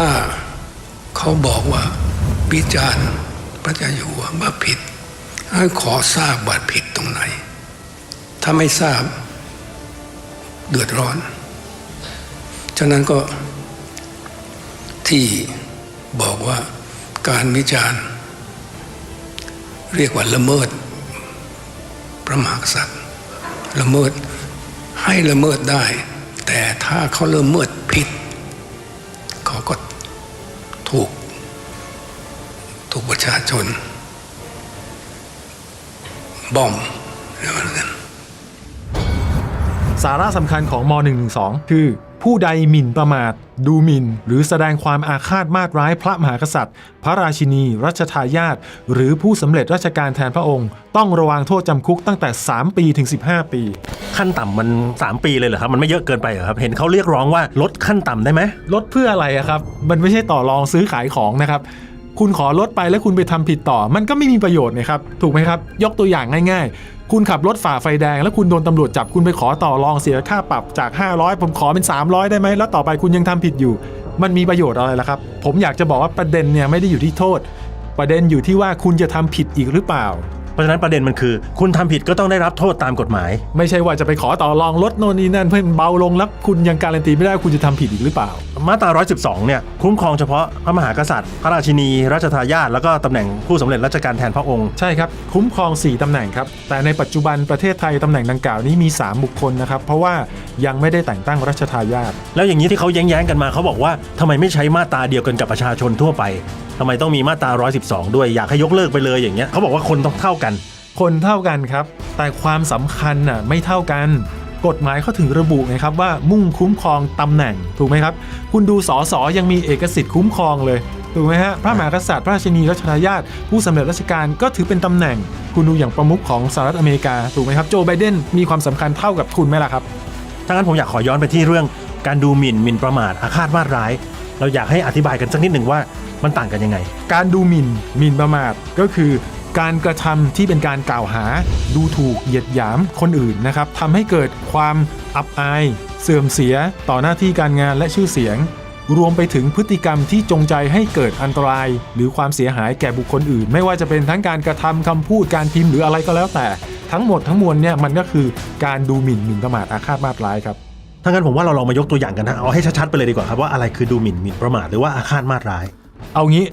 ถ้าเขาบอกว่าวิจารณ์พระเจ้าอยู่ว่าผิดให้ขอทราบว่าผิดตรงไหน ถ้าไม่ทราบเดือดร้อน ฉะนั้นก็ที่บอกว่าการวิจารณ์ เรียกว่าละเมิด พระมหากษัตริย์ละเมิดให้ละเมิดได้ แต่ถ้าเขาละเมิดผิด ชาชน บอมเรียกว่าอย่างนั้นสาระสำคัญของม .112 คือ ผู้ใดหมิ่นประมาท ดูหมิ่น หรือแสดงความอาฆาตมาตร้ายพระมหากษัตริย์ พระราชินี รัชทายาทหรือผู้สำเร็จราชการแทนพระองค์ ต้องระวังโทษจำคุกตั้งแต่ 3 ปีถึง 15 ปี ขั้นต่ำมัน 3 ปีเลยเหรอครับ มันไม่เยอะเกินไปเหรอครับ เห็นเขาเรียกร้องว่าลดขั้นต่ำได้ไหม ลดเพื่ออะไรอะครับ มันไม่ใช่ต่อรองซื้อขายของนะครับ คุณขอลดไปแล้วคุณไปทำผิดต่อ มันก็ไม่มีประโยชน์นะครับถูกไหมครับยกตัวอย่างง่าย ๆ คุณขับรถฝ่าไฟแดง แล้วคุณโดนตำรวจจับคุณไปขอต่อรองเสียค่าปรับจาก 500 ผมขอเป็น 300 ได้ไหมแล้วต่อไปคุณยังทำผิดอยู่ มันมีประโยชน์อะไรล่ะครับ ผมอยากจะบอกว่าประเด็นเนี่ยไม่ได้อยู่ที่โทษ ประเด็นอยู่ที่ว่าคุณจะทำผิดอีกหรือเปล่า ราะฉะนั้นประเด็นมันคือ คุณทำผิดก็ต้องได้รับโทษตามกฎหมาย ไม่ใช่ว่าจะไปขอต่อรองลดโน่นนี่นั่นเพื่อให้มันเบาลงแล้วคุณยังการันตีไม่ได้ว่าคุณจะทำผิดอีกหรือเปล่า มาตรา 112 เนี่ยคุ้มครองเฉพาะพระมหากษัตริย์ พระราชินีรัชทายาทแล้วก็ตำแหน่งผู้สำเร็จราชการแทนพระองค์ใช่ครับคุ้มครอง 4ตำแหน่งครับแต่ในปัจจุบันประเทศไทยตำแหน่งดังกล่าวนี้มี 3 บุคคลนะครับเพราะว่ายังไม่ได้แต่งตั้งรัชทายาทแล้วอย่างนี้ที่เขาแย้งๆกันมาเขาบอกว่าทำไมไม่ใช้มาตราเดียวกันกับประชาชนทั่วไปทำไมต้องมีมาตรา 112 ด้วยอยากให้ยกเลิกไปเลยอย่างเงี้ยเขาบอกว่าคนต้องเท่ากันคนเท่ากันครับ แต่ความสำคัญน่ะไม่เท่ากัน กฎหมายเขาถึงระบุไงครับว่ามุ่งคุ้มครองตำแหน่งถูกไหมครับ คุณดูสอสอยังมีเอกสิทธิ์คุ้มครองเลยถูกไหมฮะพระมหากษัตริย์พระราชินีรัชทายาทผู้สำเร็จราชการก็ถือเป็นตำแหน่ง คุณดูอย่างประมุขของสหรัฐอเมริกาถูกไหมครับโจไบเดนมีความสำคัญเท่ากับคุณไหมล่ะครับถ้างั้นผมอยากขอย้อนไปที่เรื่องการดูหมิ่นหมิ่นประมาทอาฆาตมาตร้าย เราอยากให้อธิบายกันสักนิดหนึ่งว่ามันต่างกันยังไง การดูหมิ่นหมิ่นประมาทก็คือ การกระทำที่เป็นการกล่าวหา ดูถูกเหยียดหยามคนอื่นนะครับทำให้เกิดความอับอาย เสื่อมเสียต่อหน้าที่การงานและชื่อเสียง รวมไปถึงพฤติกรรมที่จงใจให้เกิดอันตราย หรือความเสียหายแก่บุคคลอื่น ไม่ว่าจะเป็นทั้งการกระทำคำพูดการพิมพ์หรืออะไรก็แล้วแต่ ทั้งหมดทั้งมวลเนี่ยมันก็คือการดูหมิ่นหมิ่นประมาทอาฆาตมาตร้ายครับถ้างั้นผมว่าเราลองมายกตัวอย่างกันนะเอาให้ชัดๆไปเลยดีกว่าครับว่าอะไรคือดูหมิ่นหมิ่นประมาทหรือว่าอาฆาตมาตร้าย เอางี้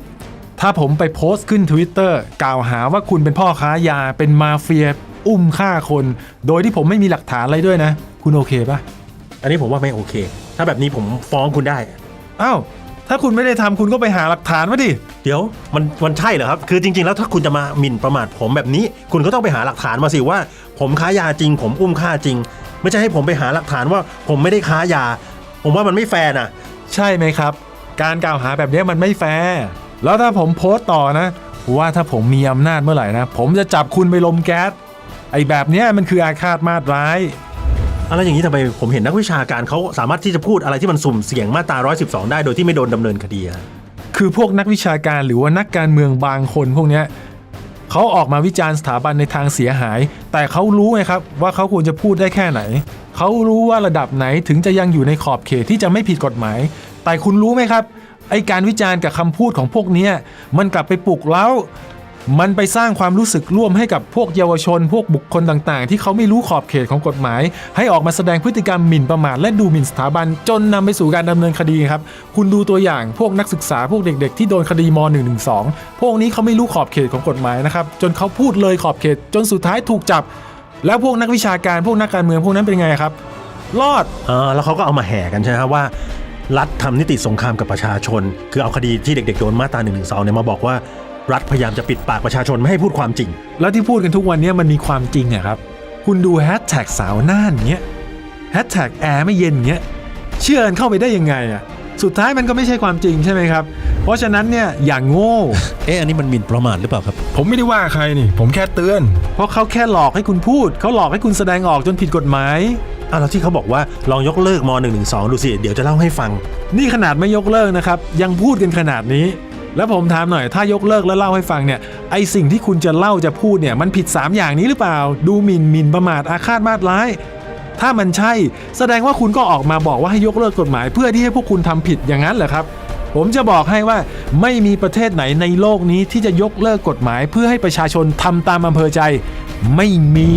ถ้าผมไปโพสต์ขึ้น Twitter กล่าวหาว่าคุณเป็นพ่อค้ายาเป็นมาเฟียอุ้มฆ่าคน โดยที่ผมไม่มีหลักฐานอะไรด้วยนะ คุณโอเคปะอันนี้ผมว่าไม่โอเค ถ้าแบบนี้ผมฟ้องคุณได้ อ้าวถ้าคุณไม่ได้ทำคุณก็ไปหาหลักฐานมาดิ เดี๋ยวมันมันใช่เหรอครับ คือจริง ๆ แล้วถ้าคุณจะมาหมิ่นประมาทผมแบบนี้ คุณก็ต้องไปหาหลักฐานมาสิว่า ผมค้ายาจริง ผมอุ้มฆ่าจริง ไม่ใช่ให้ผมไปหาหลักฐานว่า ผมไม่ได้ค้ายา ผมว่ามันไม่แฟร์นะ ใช่ไหมครับ การกล่าวหาแบบนี้มันไม่แฟร์ แล้วถ้าผมโพสต์ต่อนะ ว่าถ้าผมมีอำนาจเมื่อไหร่นะ ผมจะจับคุณไปลมแก๊สไอ้แบบเนี้ยมันคืออาฆาตมาตร้าย อะไรอย่างนี้ทำไมผมเห็นนักวิชาการเขาสามารถที่จะพูดอะไรที่มันสุ่มเสี่ยงมาตรา 112 ได้โดยที่ไม่โดนดำเนินคดีอะคือพวกนักวิชาการหรือว่านักการเมืองบางคนพวกเนี้ยเขาออกมาวิจารณ์สถาบันในทางเสียหาย แต่เขารู้ไงครับว่าเขาควรจะพูดได้แค่ไหน เขารู้ว่าระดับไหนถึงจะยังอยู่ในขอบเขตที่จะไม่ผิดกฎหมาย แต่คุณรู้ไหมครับ ไอการวิจารณ์กับคำพูดของพวกนี้มันกลับไปปลุกเล้ามันไปสร้างความรู้สึกร่วมให้กับพวกเยาวชน พวกบุคคลต่างๆ ที่เขาไม่รู้ขอบเขตของกฎหมาย ให้ออกมาแสดงพฤติกรรมหมิ่นประมาทและดูหมิ่นสถาบัน จนนำไปสู่การดำเนินคดีครับ คุณดูตัวอย่างพวกนักศึกษาพวกเด็ก ๆ ที่โดนคดีม .112 พวกนี้เขาไม่รู้ขอบเขตของกฎหมายนะครับจนเขาพูดเลยขอบเขตจนสุดท้ายถูกจับ แล้วพวกนักวิชาการพวกนักการเมืองพวกนั้นเป็นไงครับ รอดอ่าแล้วเขาก็เอามาแห่กันใช่ไหมครับว่า รัฐทำนิติสงครามกับประชาชน คือเอาคดีที่เด็กๆโดนมาตรา1นึเนี่ยมาบอกว่ารัฐพยายามจะปิดปากประชาชนไม่ให้พูดความจริง แล้วที่พูดกันทุกวันนี้มันมีความจริงอะครับ คุณดูแฮชแท็กสาวน่านเงี้ยแฮชแท็กแอร์ไม่เย็นเงี้ยเชื่อกันเข้าไปได้ยังไงอะสุดท้ายมันก็ไม่ใช่ความจริงใช่ไหมครับ เพราะฉะนั้นเนี่ยอย่างโง่ เอ๊ะอันนี้มันหมิ่นประมาทหรือเปล่าครับ ผมไม่ได้ว่าใครนี่ ผมแค่เตือน เพราะเขาแค่หลอกให้คุณพูด เขาหลอกให้คุณแสดงออกจนผิดกฎหมาย อ้าวแล้วที่เขาบอกว่าลองยกเลิกม .112 ดูสิ เดี๋ยวจะเล่าให้ฟัง นี่ขนาดไม่ยกเลิกนะครับ ยังพูดกันขนาดนี้ แล้วผมถามหน่อยถ้ายกเลิกแล้วเล่าให้ฟังเนี่ยไอสิ่งที่คุณจะเล่าจะพูดเนี่ยมันผิด 3 อย่างนี้หรือเปล่า ดูหมิ่นหมิ่นประมาทอาฆาตมาตร้าย ถ้ามันใช่ แสดงว่าคุณก็ออกมาบอกว่าให้ยกเลิกกฎหมาย เพื่อที่ให้พวกคุณทำผิดอย่างนั้นเหรอครับผมจะบอกให้ว่าไม่มีประเทศไหนในโลกนี้ที่จะยกเลิกกฎหมายเพื่อให้ประชาชนทำตามอำเภอใจ ไม่มี